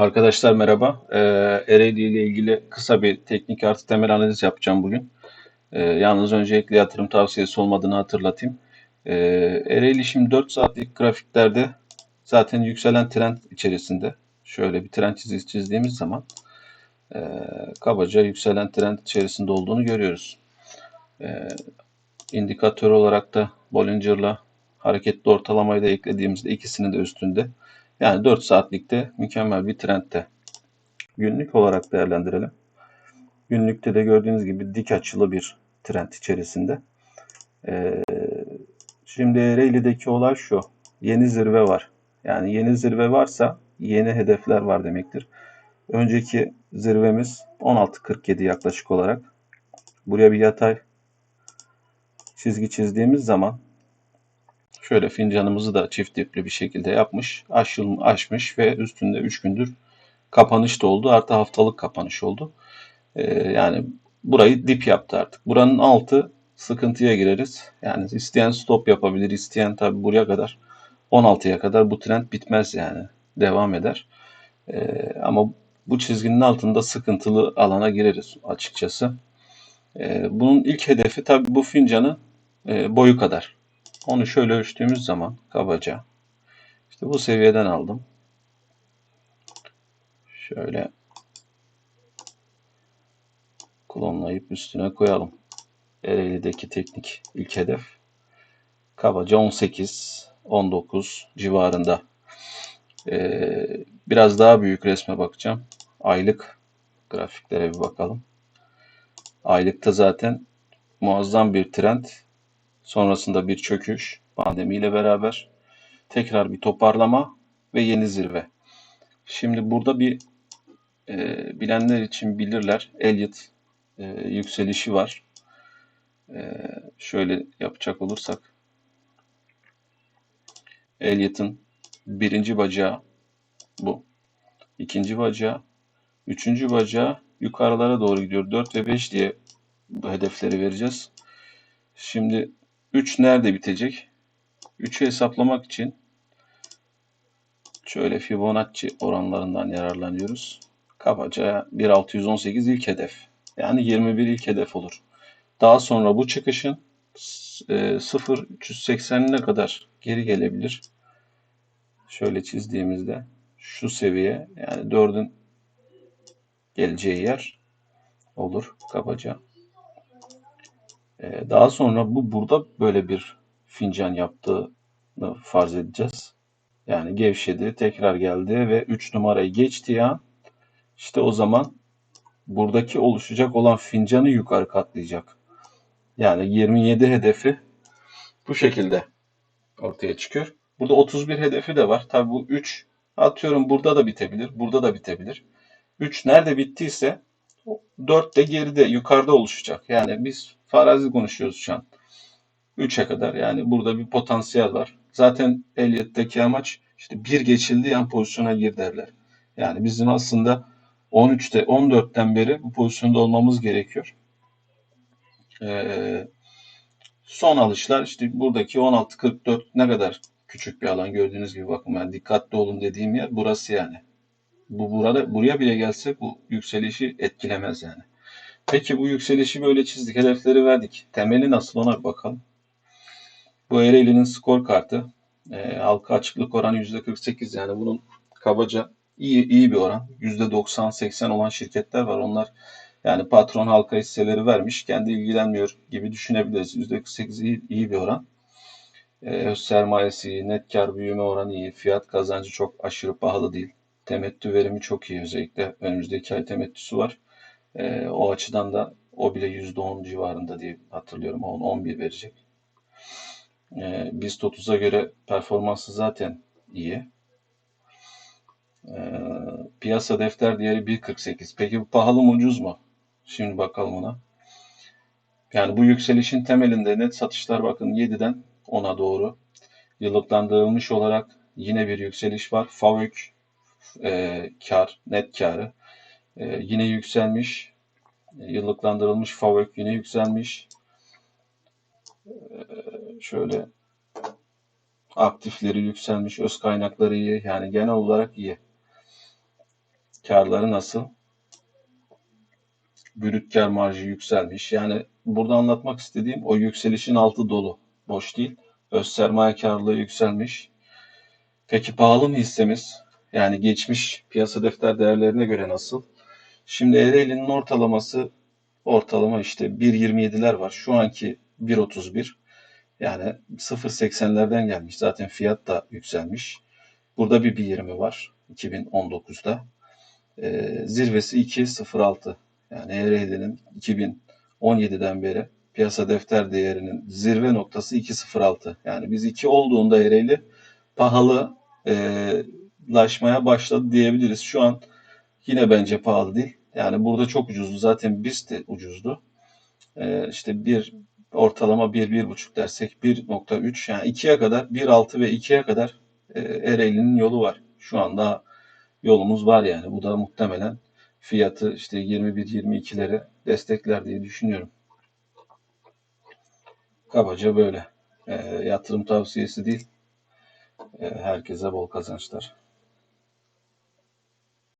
Arkadaşlar merhaba. Ee, ile ilgili kısa bir teknik artı temel analiz yapacağım bugün. Ee, yalnız öncelikle yatırım tavsiyesi olmadığını hatırlatayım. Ee, Ereğli şimdi 4 saatlik grafiklerde zaten yükselen trend içerisinde. Şöyle bir trend çizgisi çizdiğimiz zaman e, kabaca yükselen trend içerisinde olduğunu görüyoruz. E, indikatör olarak da Bollinger'la hareketli ortalamayı da eklediğimizde ikisinin de üstünde. Yani 4 saatlikte mükemmel bir trendte. Günlük olarak değerlendirelim. Günlükte de gördüğünüz gibi dik açılı bir trend içerisinde. Ee, şimdi Ereğli'deki olay şu. Yeni zirve var. Yani yeni zirve varsa yeni hedefler var demektir. Önceki zirvemiz 16.47 yaklaşık olarak. Buraya bir yatay çizgi çizdiğimiz zaman Şöyle fincanımızı da çift dipli bir şekilde yapmış, aşıl, açmış ve üstünde 3 gündür kapanış da oldu. Artı haftalık kapanış oldu. Ee, yani burayı dip yaptı artık. Buranın altı sıkıntıya gireriz. Yani isteyen stop yapabilir, isteyen tabi buraya kadar 16'ya kadar bu trend bitmez yani. Devam eder. Ee, ama bu çizginin altında sıkıntılı alana gireriz açıkçası. Ee, bunun ilk hedefi tabi bu fincanın e, boyu kadar. Onu şöyle ölçtüğümüz zaman kabaca işte bu seviyeden aldım. Şöyle klonlayıp üstüne koyalım. Ereğli'deki teknik ilk hedef kabaca 18 19 civarında. Ee, biraz daha büyük resme bakacağım. Aylık grafiklere bir bakalım. Aylıkta zaten muazzam bir trend Sonrasında bir çöküş pandemiyle beraber. Tekrar bir toparlama ve yeni zirve. Şimdi burada bir e, bilenler için bilirler. Elliot e, yükselişi var. E, şöyle yapacak olursak. Elliot'ın birinci bacağı bu. ikinci bacağı. Üçüncü bacağı yukarılara doğru gidiyor. 4 ve 5 diye bu hedefleri vereceğiz. Şimdi 3 nerede bitecek? 3'ü hesaplamak için şöyle Fibonacci oranlarından yararlanıyoruz. Kabaca 1618 ilk hedef. Yani 21 ilk hedef olur. Daha sonra bu çıkışın 0.380'ine e, kadar geri gelebilir. Şöyle çizdiğimizde şu seviye yani 4'ün geleceği yer olur kabaca. Ee, daha sonra bu burada böyle bir fincan yaptığını farz edeceğiz. Yani gevşedi, tekrar geldi ve 3 numarayı geçti an işte o zaman buradaki oluşacak olan fincanı yukarı katlayacak. Yani 27 hedefi bu şekilde ortaya çıkıyor. Burada 31 hedefi de var. Tabi bu 3 atıyorum burada da bitebilir, burada da bitebilir. 3 nerede bittiyse 4 de geride, yukarıda oluşacak. Yani biz farazi konuşuyoruz şu an. 3'e kadar yani burada bir potansiyel var. Zaten Elliot'taki amaç işte bir geçildiği an pozisyona gir derler. Yani bizim aslında 13'te 14'ten beri bu pozisyonda olmamız gerekiyor. Ee, son alışlar işte buradaki 16-44 ne kadar küçük bir alan gördüğünüz gibi bakın yani dikkatli olun dediğim yer burası yani. Bu burada buraya bile gelse bu yükselişi etkilemez yani. Peki bu yükselişi böyle çizdik, hedefleri verdik. Temeli nasıl ona bakalım. Bu Ereğli'nin skor kartı. E, halka açıklık oranı %48 yani bunun kabaca iyi iyi bir oran. %90-80 olan şirketler var. Onlar yani patron halka hisseleri vermiş. Kendi ilgilenmiyor gibi düşünebiliriz. %48 iyi, iyi bir oran. E, sermayesi iyi, net kar büyüme oranı iyi, fiyat kazancı çok aşırı pahalı değil. Temettü verimi çok iyi özellikle önümüzdeki ay temettüsü var. E, o açıdan da o bile %10 civarında diye hatırlıyorum. 10-11 verecek. E, BIST 30'a göre performansı zaten iyi. E, piyasa defter değeri 1.48. Peki bu pahalı mı ucuz mu? Şimdi bakalım ona. Yani bu yükselişin temelinde net satışlar bakın 7'den 10'a doğru. Yıllıklandırılmış olarak yine bir yükseliş var. FAVÖK e, kar, net karı e, yine yükselmiş. E, yıllıklandırılmış FAVÖK yine yükselmiş. E, şöyle aktifleri yükselmiş, öz kaynakları iyi. Yani genel olarak iyi. Karları nasıl? Brüt kar marjı yükselmiş. Yani burada anlatmak istediğim o yükselişin altı dolu. Boş değil. Öz sermaye karlılığı yükselmiş. Peki pahalı mı hissemiz? Yani geçmiş piyasa defter değerlerine göre nasıl? Şimdi Ereğli'nin ortalaması ortalama işte 1.27'ler var. Şu anki 1.31. Yani 0.80'lerden gelmiş. Zaten fiyat da yükselmiş. Burada bir 1.20 var 2019'da. Ee, zirvesi 2.06. Yani Ereğli'nin 2017'den beri piyasa defter değerinin zirve noktası 2.06. Yani biz 2 olduğunda Ereğli pahalı e, laşmaya başladı diyebiliriz. Şu an yine bence pahalı değil. Yani burada çok ucuzdu. Zaten BIST de ucuzdu. Ee, işte bir ortalama 1-1,5 dersek 1.3 yani 2'ye kadar 1.6 ve 2'ye kadar e, Ereğli'nin yolu var. Şu anda yolumuz var yani. Bu da muhtemelen fiyatı işte 21-22'lere destekler diye düşünüyorum. Kabaca böyle. E, yatırım tavsiyesi değil. E, herkese bol kazançlar.